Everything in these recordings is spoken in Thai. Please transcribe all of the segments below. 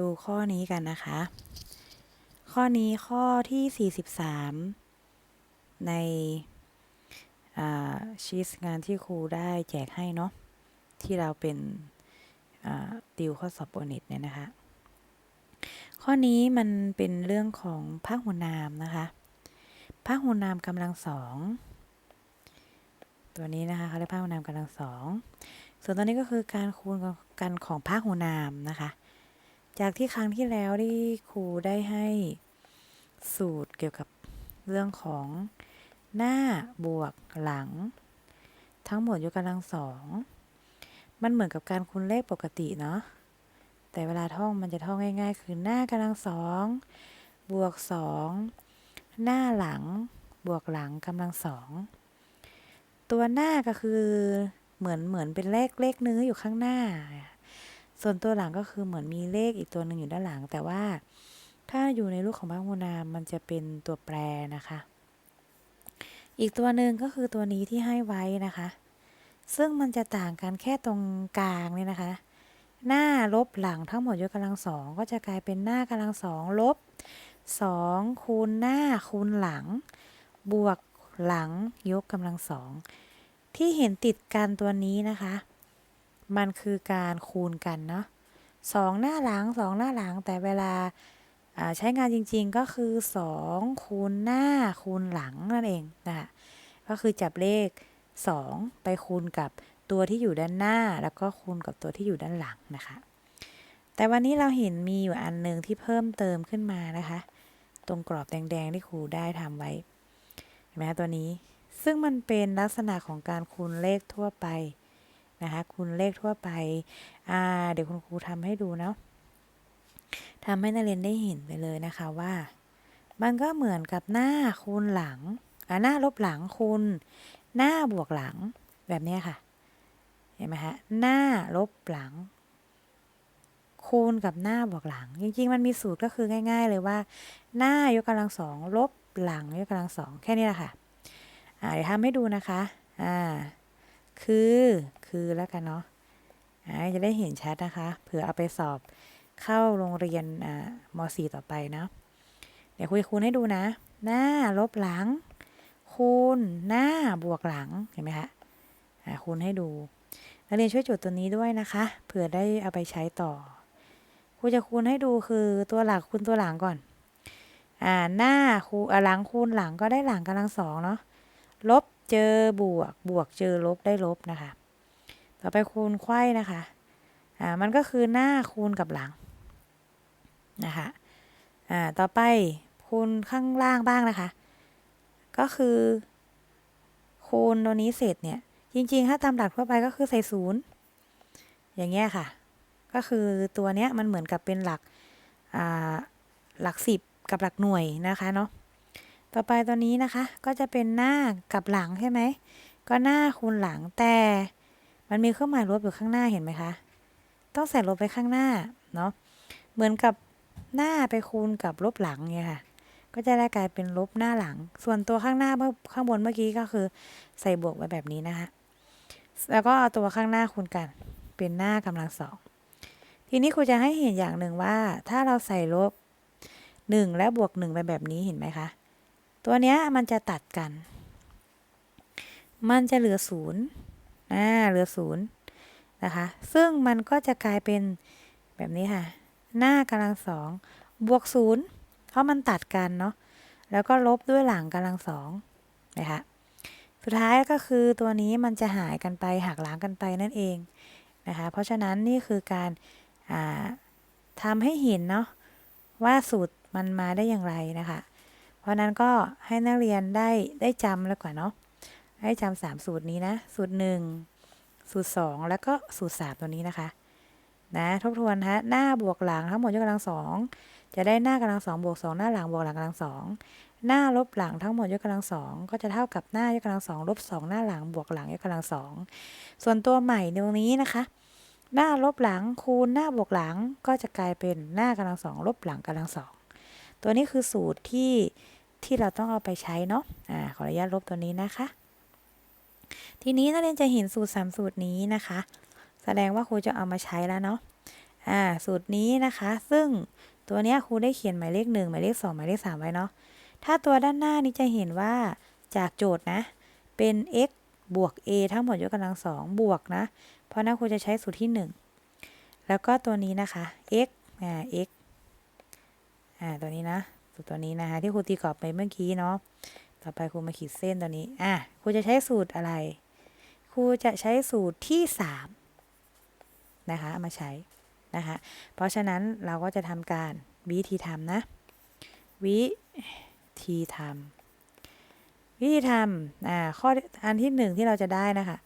ดูข้อนี้กันนะคะ ข้อนี้ข้อที่ 43 ในชีสงานที่ครูได้แจกให้เนาะที่เราเป็นติวข้อสอบโอเน็ตเนี่ยนะคะ ข้อนี้มันเป็นเรื่องของพหุนามนะคะพหุนามกำลังสองตัวนี้นะคะเขาเรียกพหุนามกำลังสองส่วนตัวนี้ก็คือการคูณกันของพหุนามนะคะ จากที่ครั้งที่แล้วที่ครูได้ให้สูตรเกี่ยวกับเรื่องของหน้าบวกหลัง ทั้งหมดยกกำลังสองมันเหมือนกับการคูณเลขปกติเนาะแต่เวลาท่องมันจะท่องง่าย ๆ คือหน้ากำลังสองบวกสองหน้าหลังบวกหลังกำลังสองตัวหน้าก็คือเหมือนเหมือนเป็นเลขเลขเนื้ออยู่ข้างหน้า ส่วนตัวหลังก็คือเหมือนมีเลขอีกตัวหนึ่งอยู่ด้านหลัง แต่ว่าถ้าอยู่ในรูปของพหุนามมันจะเป็นตัวแปรนะคะ อีกตัวหนึ่งก็คือตัวนี้ที่ให้ไว้นะคะ ซึ่งมันจะต่างกันแค่ตรงกลางเนี่ยนะคะ หน้าลบหลังทั้งหมดยกกำลังสองก็จะกลายเป็นหน้ากำลังสองลบสองคูณหน้าคูณหลัง บวกหลังยกกำลังสองที่เห็นติดกันตัวนี้นะคะ มันคือการคูณกันเนาะสองหน้าหลังสองหน้าหลังแต่เวลาใช้งานจริงๆก็คือ2คูณหน้าคูณหลังนั่นเองนะคะก็คือจับเลข 2 ไปคูณกับตัวที่อยู่ด้านหน้า แล้วก็คูณกับตัวที่อยู่ด้านหลังนะคะ แต่วันนี้เราเห็นมีอยู่อันหนึ่งที่เพิ่มเติมขึ้นมานะคะ ตรงกรอบแดงๆที่ครูได้ทำไว้เห็นไหมตัวนี้ซึ่งมันเป็นลักษณะของการคูณเลขทั่วไป นะคะคูณเลขทั่วไปเดี๋ยวคุณครูทำให้ดูเนาะทำให้นักเรียนได้เห็นไปเลยนะคะว่า มันก็เหมือนกับหน้าคูณหลังหน้าลบหลังคูณหน้าบวกหลังแบบนี้ค่ะ เห็นไหมคะหน้าลบหลัง คูณกับหน้าบวกหลัง จริง ๆ มันมีสูตรก็คือง่าย ๆ เลยว่า หน้ายกกำลังสองลบหลังยกกำลังสองแค่นี้แหละค่ะเดี๋ยวทำให้ดูนะคะ อ่า คือ คือแล้วกันเนาะจะได้เห็นชัดนะคะ เผื่อเอาไปสอบเข้าโรงเรียนม .4 ต่อไปนะ เดี๋ยวคุยคูณให้ดูนะ หน้าลบหลัง คูณหน้าบวกหลัง เห็นไหมคะคูณให้ดูนักเรียนช่วยจดตัวนี้ด้วยนะคะ เผื่อได้เอาไปใช้ต่อครูจะคูณให้ดูคือตัวหลักคูณตัวหลังก่อน อ่า หน้าคูหลังคูณหลังก็ได้หลังกำลังสองเนาะ ลบ เจอบวก บวกเจอลบได้ลบนะคะ ต่อไปคูณไข่นะคะ อ่า มันก็คือหน้าคูณกับหลังนะคะ อ่า ต่อไปคูณข้างล่างบ้างนะคะ ก็คือ คูณตัวนี้เสร็จเนี่ย จริง ๆ ถ้าตามหลักทั่วไปก็คือใส่ศูนย์อย่างเงี้ยค่ะ ก็คือตัวเนี้ยมันเหมือนกับเป็นหลัก อ่า หลักสิบกับหลักหน่วยนะคะเนาะ ต่อไปตัวนี้นะคะก็จะเป็นหน้ากับหลังใช่ไหม ก็หน้าคูณหลังแต่มันมีเครื่องหมายลบอยู่ข้างหน้าเห็นไหมคะ ต้องใส่ลบไปข้างหน้าเนาะเหมือนกับหน้าไปคูณกับลบหลังเนี่ยค่ะ ก็จะได้กลายเป็นลบหน้าหลัง ส่วนตัวข้างหน้าเมื่อข้างบนเมื่อกี้ก็คือใส่บวกไว้แบบนี้นะคะ แล้วก็เอาตัวข้างหน้าคูณกันเป็นหน้ากำลังสองทีนี้ครูจะให้เห็นอย่างหนึ่งว่า ถ้าเราใส่ลบหนึ่งและบวกหนึ่งไปแบบนี้เห็นไหมคะ ตัวเนี้ยมันจะตัดกัน มันจะเหลือศูนย์อ่าเหลือศูนย์นะคะ ซึ่งมันก็จะกลายเป็นแบบนี้ค่ะ หน้ากำลังสองบวกศูนย์เพราะมันตัดกันเนาะ แล้วก็ลบด้วยหลังกำลังสองนะคะ สุดท้ายก็คือตัวนี้มันจะหายกันไปหักล้างกันไปนั่นเองนะคะ เพราะฉะนั้นนี่คือการทำให้เห็นเนาะว่าสูตรมันมาได้อย่างไรนะคะ ราะนั้นก็ให้นักเรียนได้ได้จำแล้วกว่าเนาะให้จำสามสูตรนี้นะ สูตรหนึ่งสูตรสองแล้วก็สูตรสามตัวนี้นะคะ นะทบทวนฮะหน้าบวกหลังทั้งหมดยกกำลังสองจะได้หน้ากำลังสองบวกสองหน้าหลังบวกหลังกำลังสองหน้าลบหลังทั้งหมดยกกำลังสองก็จะเท่ากับหน้ายกกำลังสองลบสองหน้าหลังบวกหลังยกกำลังสองส่วนตัวใหม่ตรงนี้นะคะ หน้าลบหลังคูณหน้าบวกหลังก็จะกลายเป็นหน้ากำลังสองลบหลังกำลังสองตัวนี้คือสูตรที่ ที่เราต้องเอาไปใช้เนาะอ่าขออนุญาตลบตัวนี้นะคะ ทีนี้นักเรียนจะเห็นสูตรสามสูตรนี้นะคะ แสดงว่าครูจะเอามาใช้แล้วเนาะอ่าสูตรนี้นะคะ ซึ่งตัวเนี้ยครูได้เขียนหมายเลขหนึ่งหมายเลขสองหมายเลขสามไว้เนาะถ้าตัวด้านหน้านี้จะเห็นว่าจากโจทย์นะ เป็น x บวก a ทั้งหมดยกกำลังสองบวกนะ เพราะนั้นครูจะใช้สูตรที่หนึ่งแล้วก็ตัวนี้นะคะ x อ่า x อ่าตัวนี้นะ สูตรตัวนี้นะคะ ที่ครูตีกรอบไปเมื่อกี้เนาะต่อไปครูมาขีดเส้นตัวนี้อะครูจะใช้สูตรอะไรครูจะใช้สูตรที่สามนะคะมาใช้นะคะเพราะฉะนั้นเราก็จะทำการวิธีทำนะวิธีทำวิธีทำอ่าข้ออันที่หนึ่งที่เราจะได้นะคะ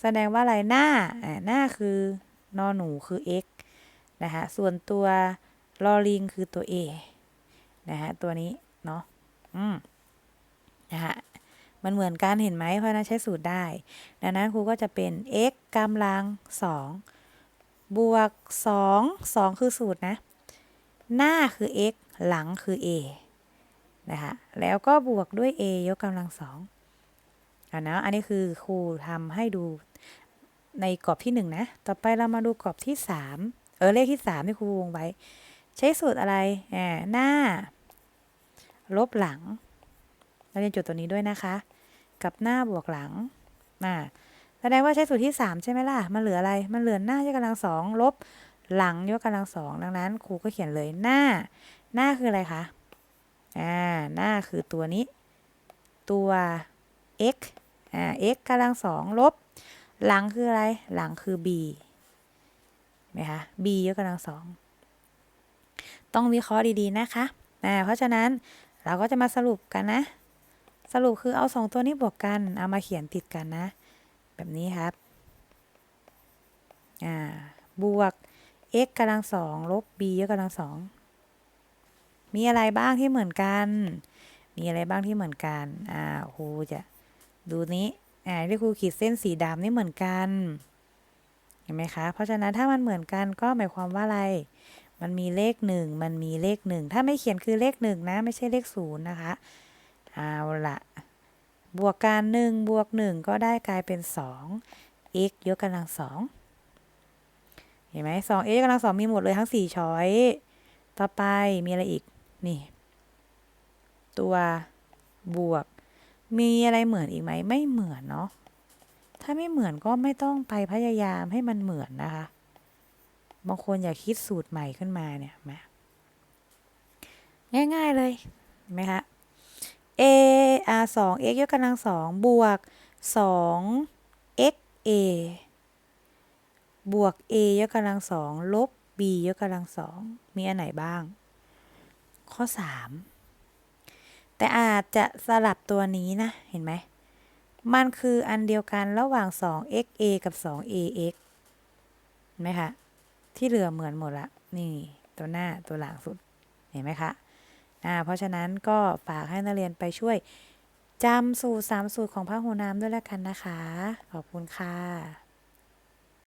แสดงว่าอะไรหน้าอ่าหน้าคือนอหนูคือ x นะคะส่วนตัวลอลิงคือตัว a นะคะตัวนี้เนาะอืมนะคะมันเหมือนกันเห็นไหมเพราะนั้นใช้สูตรได้ ดังนั้นครูก็จะเป็น x กำลัง2บวก 2 2 คือสูตรนะ หน้าคือ x หลังคือ a นะคะแล้วก็บวกด้วย a ยกกำลังสองอ่านะอันนี้คือครูทำให้ดูในกรอบที่ 1 นะ ต่อไปเรามาดูกรอบที่ 3 เออเลขที่ 3 ที่ครูวงไว้ ใช้สูตรอะไรอ่าหน้า ลบหลังเราเรียนจุดตัวนี้ด้วยนะคะ กับหน้าบวกหลังอ่าแสดงว่าใช้สูตรที่ 3 ใช่ไหมล่ะ มันเหลืออะไร มันเหลือหน้ายกกำลังสองลบหลังยกกำลังสองดังนั้นครูก็เขียนเลยหน้า หน้าคืออะไรคะ อ่า หน้าคือตัวนี้ ตัว x อ่า x กำลังสองลบ หลังคืออะไร หลังคือ b ไหมคะ b ยกกำลังสอง ต้องวิเคราะห์ดีๆนะคะ อ่า เพราะฉะนั้น เราก็จะมาสรุปกันนะ สรุปคือเอาสองตัวนี้บวกกัน เอามาเขียนติดกันนะ แบบนี้ครับ อ่า บวก x กำลังสองลบ b ยกกำลังสอง มีอะไรบ้างที่เหมือนกัน มีอะไรบ้างที่เหมือนกัน อ่าครูจะดูนี้ อ่าที่ครูขีดเส้นสีดำนี่เหมือนกัน เห็นไหมคะ เพราะฉะนั้นถ้ามันเหมือนกันก็หมายความว่าอะไร มันมีเลขหนึ่งมันมีเลขหนึ่งถ้าไม่เขียนคือเลขหนึ่งนะไม่ใช่เลขศูนย์นะคะ เอาละบวกกันหนึ่งบวกหนึ่งก็ได้กลายเป็นสอง x ยกกำลังสองเห็นไหมสอง x ยกกำลังสองมีหมดเลยทั้งสี่ช้อย ต่อไปมีอะไรอีก นี่ ตัวบวก มีอะไรเหมือนอีกไหม ไม่เหมือนเนาะถ้าไม่เหมือนก็ไม่ต้องไปพยายามให้มันเหมือนนะคะ บางคนอยากคิดสูตรใหม่ขึ้นมาเนี่ยมาง่ายๆเลยเห็นไหมคะ a r 2 x ยกกำลังสองบวก2 x a บวก a ยกกำลังสองลบ b ยกกำลังสองมีอันไหนบ้าง ข้อ 3 แต่อาจจะสลับตัวนี้นะ เห็นไหม มันคืออันเดียวกันระหว่าง2 x a กับ2 a x เห็นไหมคะ ที่เหลือเหมือนหมดละ นี่ตัวหน้าตัวหลังสุด เห็นไหมคะอ่าเพราะฉะนั้นก็ฝากให้นักเรียนไปช่วยจำสูตรสามสูตรของพระหูน้ำด้วยแล้วกันนะคะ ขอบคุณค่ะ